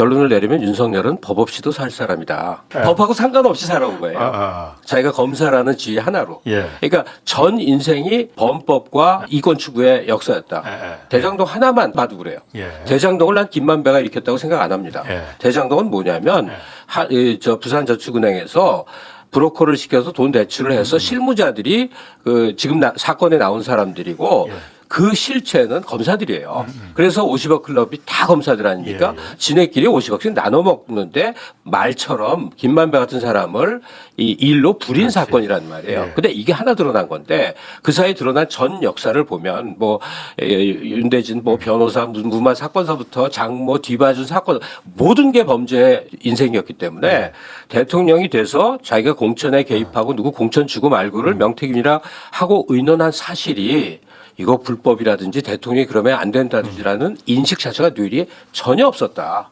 결론을 내리면 윤석열은 법 없이도 살 사람이다. 네. 법하고 상관없이 살아온 거예요. 아, 아, 자기가 검사라는 지위 하나로. 예. 그러니까 전 인생이 범법과 이권 추구의 역사였다. 예, 예. 대장동 하나만 봐도 그래요. 예. 대장동을 난 김만배가 일으켰다고 생각 안 합니다. 예. 대장동은 뭐냐면 예. 하, 이, 저 부산저축은행에서 브로커를 시켜서 돈 대출을 해서 음. 실무자들이 그 지금 나- 사건에 나온 사람들이고 예. 음, 그 실체는 검사들이에요. 그래서 50억 클럽이 다 검사들 아닙니까? 예, 예. 지네끼리 50억씩 나눠 먹는데 말처럼 김만배 같은 사람을 이 일로 부린 그렇지. 사건이란 말이에요. 예. 근데 이게 하나 드러난 건데 그 사이에 드러난 전 역사를 보면 뭐 예, 윤대진 뭐 변호사 무- 무마 사건서부터 장모 뒤봐준 사건 모든 게 범죄 인생이었기 때문에 네. 대통령이 돼서 자기가 공천에 개입하고 누구 공천 주고 음. 말고를 명태균이라 하고 의논한 사실이 이거 불 법이라든지 대통령이 그러면 안 된다든지라는 인식 자체가 뇌리에 전혀 없었다.